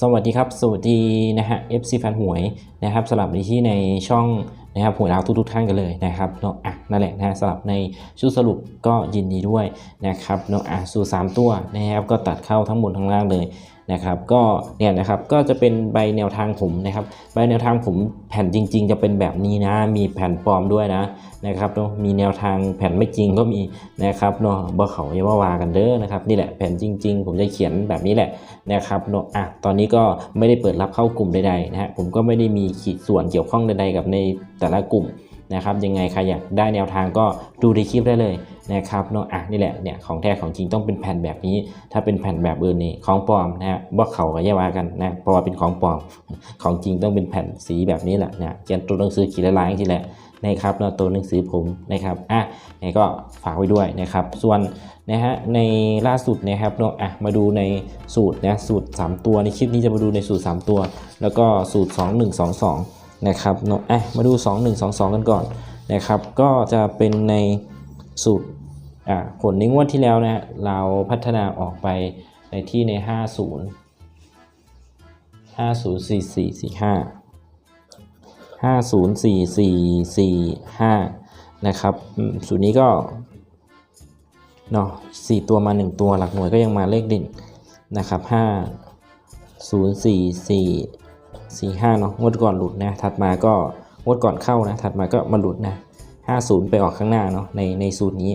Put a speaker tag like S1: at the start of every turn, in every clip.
S1: สวัสดีครับสวัสดีนะฮะ FC แฟนหวยนะครับสลับในที่ในช่องนะครับหวยดาวทุกๆท่านกันเลยนะครับเนาะอะนั่นแหละนะฮะสลับในชุดสรุปก็ยินดีด้วยนะครับเนาะอะสูตรสามตัวนะครับก็ตัดเข้าทั้งบนทั้งล่างเลย นะครับก็เนี่ยนะครับก็จะเป็นใบแนวทางผมนะครับใบแนวทางผมแผ่นจริง ๆ จะเป็นแบบนี้นะ มีแผ่นปลอมด้วยนะนะครับเนาะมีแนวทางแผ่นไม่จริงก็มีนะครับเนาะบ่เขาอย่าว่าวากันเด้อนะครับนี่แหละแผ่นจริง ๆ ผมจะเขียนแบบนี้แหละนะครับเนอะอะตอนนี้ก็ไม่ได้เปิดรับเข้ากลุ่มใดๆนะฮะผมก็ไม่ได้มีขีดส่วนเกี่ยวข้องใดๆกับในแต่ละกลุ่ม นะครับยังไงใครอยากได้แนวทางก็ดูในคลิปได้เลยนะครับเนอะอะนี่แหละเนี่ยของแท้ของจริงต้องเป็นแผ่นแบบนี้ ถ้าเป็นแผ่นแบบอื่นนี่ของปลอมนะฮะว่าเขาก็แย่ว่ากันนะเพราะว่าเป็นของปลอมของจริงต้องเป็นแผ่นสีแบบนี้แหละนะเขียนตัวหนังสือขีดละลายที่แหละนะครับเนอะตัวหนังสือผมนะครับอะนี่ก็ฝากไว้ด้วยนะครับ ส่วนนะฮะในล่าสุดนะครับเนาะอะมาดูในสูตรนะสูตร 3 ตัวในคลิปนี้จะมาดูในสูตร 3 ตัว แล้วก็สูตร 2 1 2 2 นะครับเนาะอะมาดู 2 1 2 2 กันก่อนนะครับ ก็จะเป็นในสูตรอะผลในงวดที่แล้วนะเราพัฒนาออกไปในที่ใน 50 50 4 4 4 5 50 4 4 4 5 นะครับสูตรนี้ก็เนาะสี่ตัวมา 1 ตัวหลักหน่วยก็ยังมาเลขเด่นนะครับห้าศูนย์ สี่ห้าเนาะงวดก่อนหลุดนะถัดมาก็งวดก่อนเข้านะถัดมาก็มาหลุดนะห้าศูนย์ไปออกข้างหน้าเนาะในในสูตรนี้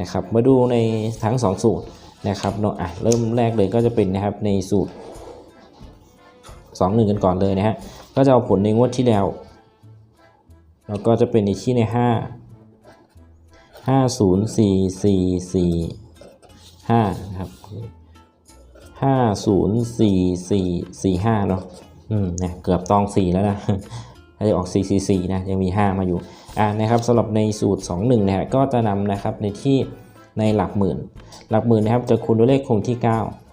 S1: นะครับมาดูในทั้ง2สูตรนะครับเนาะอะเริ่มแรกเลยก็จะเป็นนะครับในสูตร2 1กันก่อนเลยนะฮะก็จะเอาผลในงวดที่แล้วแล้วก็จะเป็นในที่ใน5ห้าศูนย์สี่สี่สี่ห้านะครับห้าศูนย์สี่สี่สี่ห้าเนาะ อืมเนี่ยเกือบตองสี่แล้วนะถ้าจะออกสี่สี่นะ ยังมีห้ามาอยู่ อ่า นะครับสำหรับในสูตรสองหนึ่งเนี่ยก็จะนำนะครับในที่ในหลักหมื่น หลักหมื่นนะครับจะคูณด้วยเลขคงที่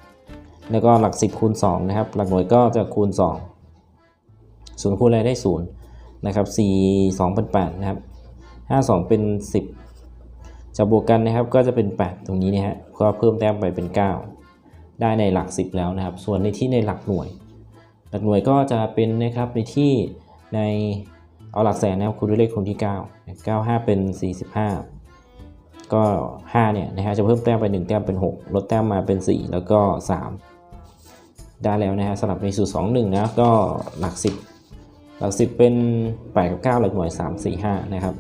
S1: 9 แล้วก็หลัก 10 คูณ 2 นะครับ หลักหน่วยก็จะคูณ2ศูนย์คูณอะไรได้ 0 นะครับ 4 2เป็น8นะครับ 5 2 เป็น 10 จะบวกกันนะครับก็จะเป็น 8 ตรงนี้นะฮะ ก็เพิ่มแต้มไปเป็น 9 ได้ในหลัก 10 แล้วนะครับ ส่วนในที่ในหลักหน่วย หลักหน่วยก็จะเป็นนะครับในที่ในเอาหลักแสนนะครับคูณด้วยเลขคงที่ 9 9 5 เป็น 45 ก็ 5 เนี่ยนะฮะจะเพิ่มแต้มไป 1 แต้มเป็น 6 ลดแต้มมาเป็น 4 แล้วก็ 3 ได้แล้วนะฮะสำหรับในสูตร2 1 นะก็หลัก 10 หลัก 10 เป็น 8 กับ 9 หลักหน่วย 3 4 5 นะครับ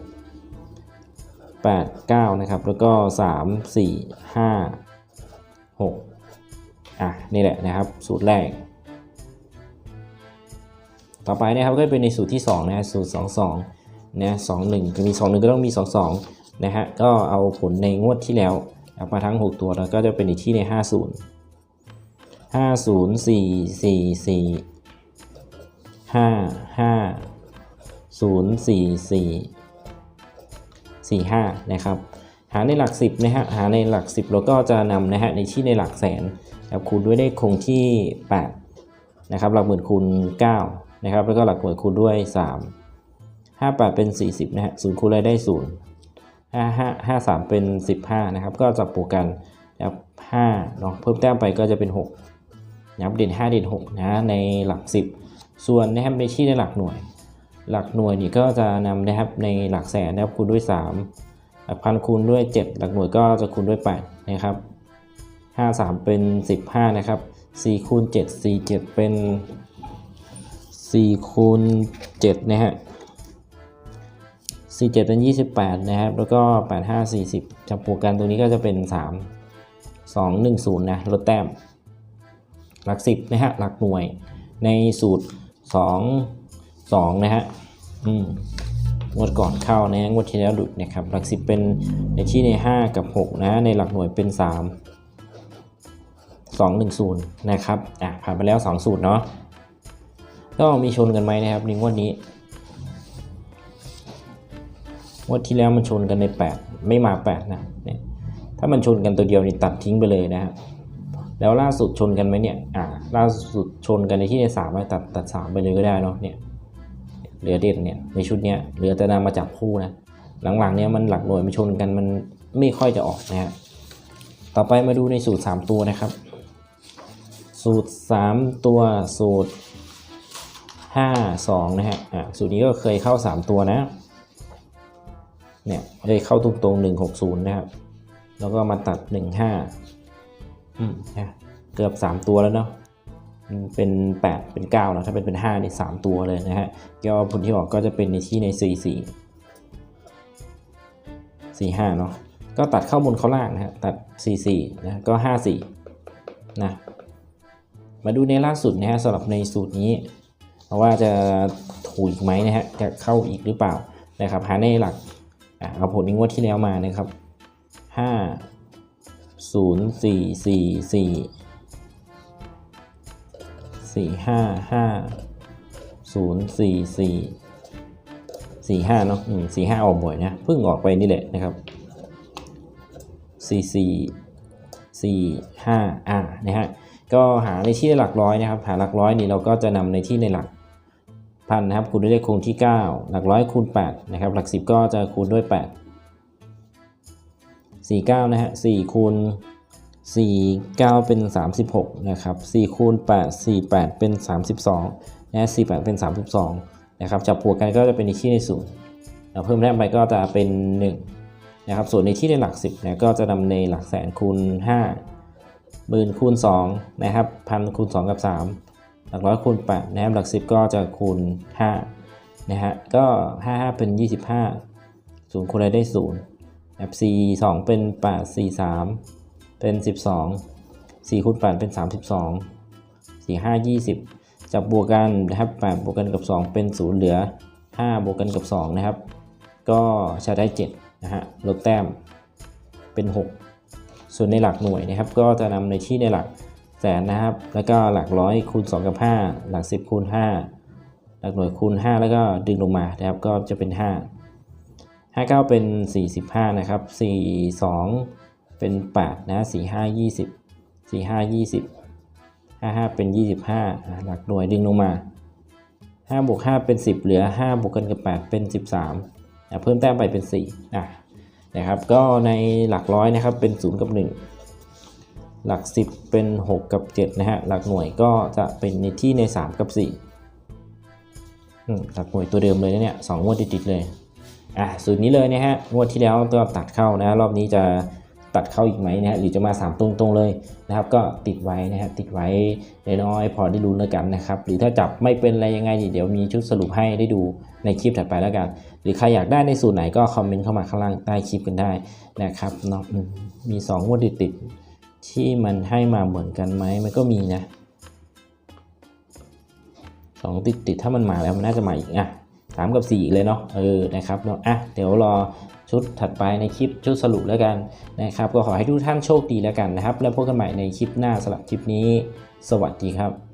S1: 8 9 นะครับ แล้วก็ 3 4 5 6 อะ นี่แหละนะครับ สูตรแรก ต่อไปนะครับก็เป็นในสูตรที่2นะฮะสูตร 2 2นะ2 1ก็มี 2 1 ก็ต้องมี 2 2 นะฮะก็เอาผลในงวดที่แล้วเอามาทั้ง 6 ตัวแล้วก็จะเป็นอีกที่ใน 50 50 4 4 4 5 5 0 4 4 45นะครับ หาในหลัก10นะฮะหาในหลัก10เราก็จะนำนะฮะในที่ในหลักแสนนะครับคูณด้วยเลขคงที่8นะครับหลักหมื่นคูณ9 นะครับแล้วก็หลักหน่วยคูณด้วย 3 58 เป็น 40นะฮะศูนย์คูณอะไรได้0 55 53 เป็น 15นะครับก็จับปูกันนะครับ5เนาะเพิ่มแต้มไปก็จะเป็น 6นะครับเด่น5 เด่น6นะในหลัก 10 ส่วนนะครับในที่ในหลักหน่วย หลักหน่วยนี่ก็จะนำนะครับในหลักแสนนะครับคูณด้วย 3 หลักพันคูณด้วย 7 หลักหน่วยก็จะคูณด้วย 8 นะครับ 5 3 เป็น 15 นะครับ4คูณ7 4 7 เป็น 4คูณ7นะฮะ4 7เป็น28 นะครับ แล้วก็ 8 5 40จับปูกันตรงนี้ก็จะเป็น 3 2 1 0 นะ ลดแต้ม หลัก 10 นะฮะ หลักหน่วยในสูตร 2 2 นะฮะ อืมงวดก่อนเข้านะงวดที่แล้วหลุดนะครับ หลักสิบเป็นในที่ใน 5 กับ 6 นะ ในหลักหน่วยเป็น 3 2 1 0 นะครับ อะ ผ่านไปแล้ว 2 สูตรเนาะ ก็มีชนกันไหมนะครับในงวดนี้งวดที่แล้วมันชนกันใน 8 ไม่มา8นะเนี่ยถ้ามันชนกันตัวเดียวนี่ตัดทิ้งไปเลยนะครับแล้วล่าสุดชนกันไหมเนี่ยอ่าล่าสุดชนกันในที่ใน3ไปตัดตัด3ไปเลยก็ได้เนาะเนี่ยเหลือเด่นเนี่ยในชุดเนี้ยเหลือแต่นำมาจับคู่นะหลังๆเนี้ยมันหลักหน่วยมันชนกันมันไม่ค่อยจะออกนะฮะต่อไปมาดูในสูตร 3 ตัวนะครับ สูตร 3 ตัวสูตร 5 2 นะฮะอะสูตรนี้ก็เคยเข้า 3 ตัวนะ เนี่ยเคยเข้าตรงๆ160 นะครับ แล้วก็มาตัด 15 อืมนะเกือบ 3 ตัวแล้วเนาะเป็น 8 เป็น9แล้วถ้าเป็นเป็น5นี่3ตัวเลยนะฮะก็ผลที่ออกก็จะเป็นในที่ใน 44 45 เนาะก็ตัดเข้าบนเข้าล่างนะฮะตัด 44 นะก็ 54 นะมาดูในล่าสุดนะฮะสำหรับในสูตรนี้ ว่าจะถูกอีกไหมนะฮะจะเข้าอีกหรือเปล่านะครับหาในหลักเอาผลงวดที่แล้วมานะครับ5 0 4 4 4 4 5 5 0 4 4 4 5เนาะอืม4 5ออกบ่อยนะเพิ่งออกไปนี่แหละนะครับ4 4 4 5อ่านะฮะก็หาในที่ในหลักร้อยนะครับ หาหลักร้อยนี่เราก็จะนำในที่ในหลัก พันนะครับคูณด้วยเลขคงที่ 9 หลักร้อยคูณ8นะครับหลัก 10 ก็จะคูณด้วย 8 49นะฮะ4คูณ49 เป็น 36นะครับ4คูณ8 48 เป็น 32นะ48 เป็น 32นะครับจับผัวกันก็จะเป็นในที่ในศูนย์เราเพิ่มแต้มไปก็จะเป็น 1 นะครับ ส่วนในที่ในหลัก 10นะก็จะนำในหลักแสนคูณ5หมื่นคูณ2นะครับพันคูณ2กับ 3 หลักร้อยคูณ8นะครับหลัก 10 ก็จะคูณ5นะฮะก็5 5 เป็น 25 0คูณอะไรได้0นะครับ4 2 เป็น 8 4 3 เป็น 12 4คูณ8เป็น 32 4 5 20 จับบวกกันนะครับ8บวกกันกับ 2 เป็น 0 เหลือ 5 บวกกันกับ 2 นะครับ ก็ใช้ได้ 7 นะฮะ ลดแต้มเป็น 6 ส่วนในหลักหน่วยนะครับ ก็จะนำในที่ในหลัก แสนนะครับ แล้วก็หลักร้อยคูณ2กับ 5 หลัก 10คูณ5 หลักหน่วยคูณ 5 แล้วก็ดึงลงมานะครับ ก็จะเป็น 5 59 เป็น 45 นะครับ 42 เป็น 8 นะ 45 20 45 20 55 เป็น 25 หลักหน่วยดึงลงมา 5 บวก 5 เป็น 10 เหลือ 5 บวกกันกับ 8 เป็น 13 เพิ่มแต้มไปเป็น4อ่นะครับ ก็ในหลักร้อยนะครับเป็น 0 กับ 1 หลัก 10 เป็น 6 กับ 7 นะฮะ หลักหน่วยก็จะเป็นในที่ใน 3 กับ 4 หลักหน่วยตัวเดิมเลยนะเนี่ยสองงวดติดๆเลย อะสูตรนี้เลยนะฮะ งวดที่แล้วก็ตัดเข้านะ รอบนี้จะตัดเข้าอีกไหมนะฮะ หรือจะมา 3 ตรงๆเลยนะครับ ก็ติดไว้นะฮะ ติดไว้น้อยพอได้รู้แล้วกันนะครับ หรือถ้าจับไม่เป็นอะไรยังไงเดี๋ยวมีชุดสรุปให้ได้ดูในคลิปถัดไปแล้วกัน หรือใครอยากได้ในสูตรไหนก็คอมเมนต์เข้ามาข้างล่างใต้คลิปกันได้นะครับเนาะอืมมี2งวดติดๆ ที่มันให้มาเหมือนกันไหมมันก็มีนะสองติดติดๆถ้ามันมาแล้วมันน่าจะมาอีกอะสามกับสี่เลยเนาะเออนะครับเนาะอะเดี๋ยวรอชุดถัดไปในคลิปชุดสรุปแล้วกันนะครับ ก็ขอให้ทุกท่านโชคดีแล้วกันนะครับ แล้วพบกันใหม่ในคลิปหน้าสำหรับคลิปนี้ สวัสดีครับ